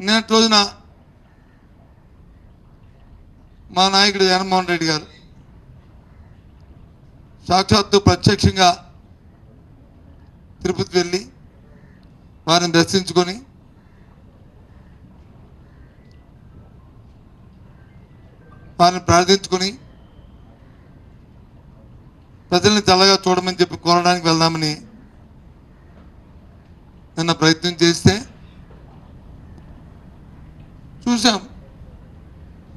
నిన్నటి రోజున మా నాయకుడు జగన్మోహన్ రెడ్డి గారు సాక్షాత్తు ప్రత్యక్షంగా తిరుపతి వెళ్ళి వారిని దర్శించుకొని వారిని ప్రార్థించుకొని ప్రజల్ని తెల్లగా చూడమని చెప్పి కోరడానికి వెళ్దామని నిన్న ప్రయత్నం చేస్తే చూసాం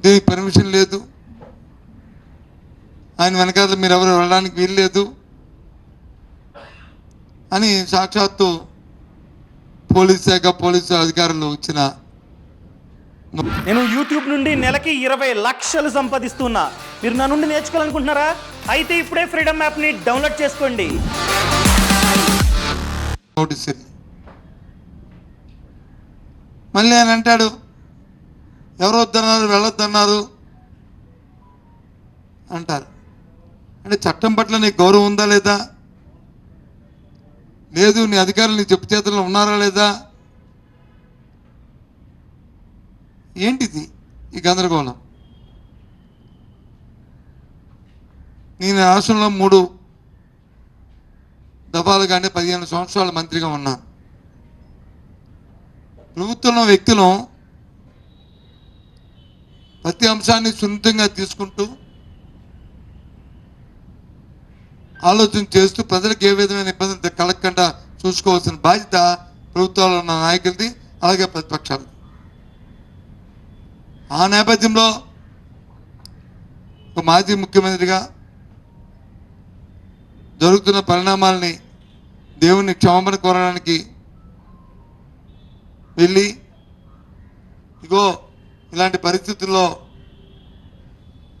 దీనికి పర్మిషన్ లేదు. ఆయన వెనకాల మీరు ఎవరు వెళ్ళడానికి వీలు లేదు అని సాక్షాత్తు పోలీస్ శాఖ పోలీసు అధికారులు ఇచ్చిన నేను యూట్యూబ్ నుండి నెలకి ఇరవై లక్షలు సంపాదిస్తున్నా. మీరు నా నుండి నేర్చుకోవాలనుకుంటున్నారా? అయితే ఇప్పుడే ఫ్రీడమ్ యాప్ని డౌన్లోడ్ చేసుకోండి. నోటీస్ మళ్ళీ ఆయన అంటాడు ఎవరు వద్దన్నారు వెళ్ళొద్దన్నారు అంటారు. అంటే చట్టం పట్ల నీకు గౌరవం ఉందా లేదా? లేదు నీ అధికారులు నీ చెప్పు చేతుల్లో ఉన్నారా లేదా? ఏంటిది ఈ గందరగోళం? నేను రాష్ట్రంలో మూడు దఫాలుగానే పదిహేను సంవత్సరాల మంత్రిగా ఉన్నాను. ప్రభుత్వంలో వ్యక్తులు ప్రతి అంశాన్ని సున్నితంగా తీసుకుంటూ ఆలోచన చేస్తూ ప్రజలకు ఏ విధమైన ఇబ్బంది కలగకుండా చూసుకోవాల్సిన బాధ్యత ప్రభుత్వాలు ఉన్న నాయకులది అలాగే ప్రతిపక్షాలు ఆ నేపథ్యంలో ఒక మాజీ ముఖ్యమంత్రిగా జరుగుతున్న పరిణామాలని దేవుని క్షమాపణ కోరడానికి వెళ్ళి ఇగో ఇలాంటి పరిస్థితుల్లో